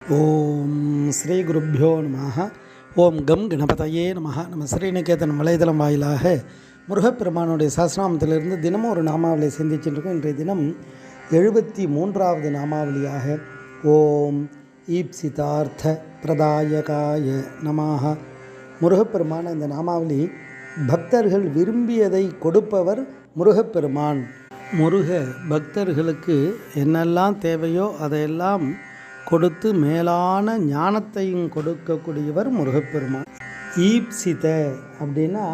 ஓம் ஸ்ரீ குருப்பியோ நம ஓம் கம் கணபதையே நம நம்ம ஸ்ரீநிகேதன் வலைதளம் வாயிலாக முருகப்பெருமானுடைய சாஸ்திராமத்திலிருந்து தினமும் ஒரு நாமாவளி சிந்திச்சுருக்கோம் இன்றைய தினம் எழுபத்தி மூன்றாவது நாமாவளியாக ஓம் ஈப்சிதார்த்த பிரதாயகாய நமாக முருகப்பெருமான இந்த நாமாவளி பக்தர்கள் விரும்பியதை கொடுப்பவர் முருகப்பெருமான். முருக பக்தர்களுக்கு என்னெல்லாம் தேவையோ அதையெல்லாம் கொடுத்து மேலான ஞானத்தையும் கொடுக்கக்கூடியவர் முருகப்பெருமான். ஈப்சித அப்படின்னா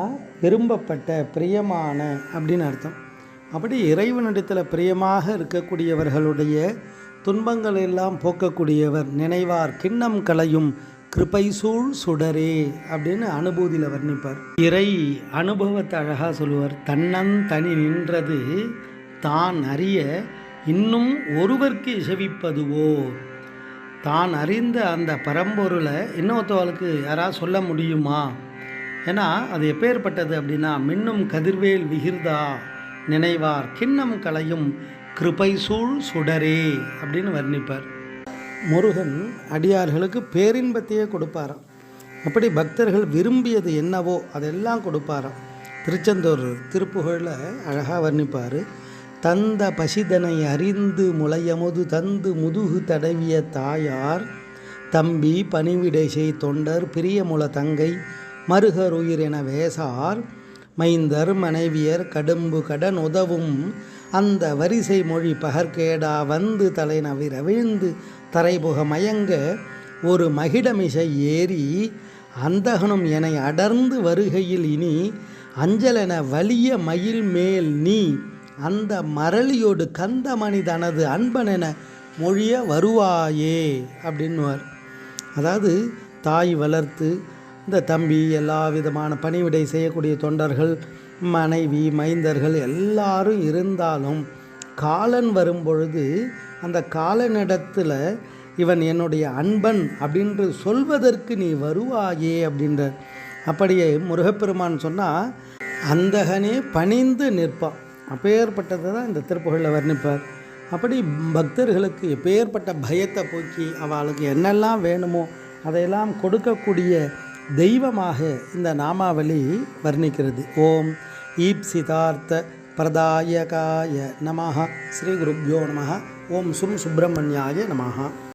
விரும்பப்பட்ட பிரியமான அப்படின்னு அர்த்தம். அப்படி இறைவனிடத்தில் பிரியமாக இருக்கக்கூடியவர்களுடைய துன்பங்கள் எல்லாம் போக்கக்கூடியவர் நினைவார் கிண்ணம் களையும் கிருபைசூழ் சுடரே அப்படின்னு அனுபூதியில் வர்ணிப்பார். இறை அனுபவத்தை அழகாக சொல்லுவார். தன்னன் தனி நின்றது தான் அறிய இன்னும் ஒருவர்க்கு இசைவிப்பதுவோ தான் அறிந்த அந்த பரம்பொருளை இன்னொருத்தவளுக்கு யாராவது சொல்ல முடியுமா? ஏன்னா அது எப்பேற்பட்டது அப்படின்னா மின்னும் கதிர்வேல் விகிர்தா நினைவார். கிண்ணம் களையும் கிருபை சூழ் சுடரே அப்படின்னு வர்ணிப்பார். முருகன் அடியார்களுக்கு பேரின்பத்தையே கொடுப்பாராம். அப்படி பக்தர்கள் விரும்பியது என்னவோ அதெல்லாம் கொடுப்பாராம். திருச்செந்தூர் திருப்புகழில் அழகாக வர்ணிப்பார் தந்த பசிதனை அறிந்து முளையமுது தந்து முதுகு தடவிய தாயார் தம்பி பணிவிடை செய் தொண்டர் பிரியமுல தங்கை மருகர் உயிர் என வேசார் மைந்தர் மனைவியர் கடும்பு கடன் உதவும் அந்த வரிசை மொழி பகற்கேடா வந்து தலை நவிரவிழ்ந்து தரைபுக மயங்க ஒரு மகிடமிசை ஏறி அந்தகனும் என அடர்ந்து வருகையில் இனி அஞ்சலென வலிய மயில் மேல் நீ அந்த மரளியோடு கந்தமணி தனது அன்பனென மொழிய வருவாயே அப்படின்னுவார். அதாவது தாய் வளர்த்து இந்த தம்பி எல்லா விதமான பணிவிடை செய்யக்கூடிய தொண்டர்கள் மனைவி மைந்தர்கள் எல்லாரும் இருந்தாலும் காலன் வரும்பொழுது அந்த காலனிடத்தில் இவன் என்னுடைய அன்பன் அப்படின்று சொல்வதற்கு நீ வருவாயே அப்படின்ற. அப்படியே முருகப்பெருமான் சொன்னால் அந்தகனே பணிந்து நிற்பான் அப்பேற்பட்டதை தான் இந்த திருப்புகழில் வர்ணிப்பார் அப்படி பக்தர்களுக்கு எப்பேற்பட்ட பயத்தை போக்கி அவளுக்கு என்னெல்லாம் வேணுமோ அதையெல்லாம் கொடுக்கக்கூடிய தெய்வமாக இந்த நாமாவளி வர்ணிக்கிறது. ஓம் ஈப் சிதார்த்த பிரதாயகாய நமஹா. ஸ்ரீ குருப்யோ நமஹா. ஓம் சும் சுப்பிரமணியாய நமஹா.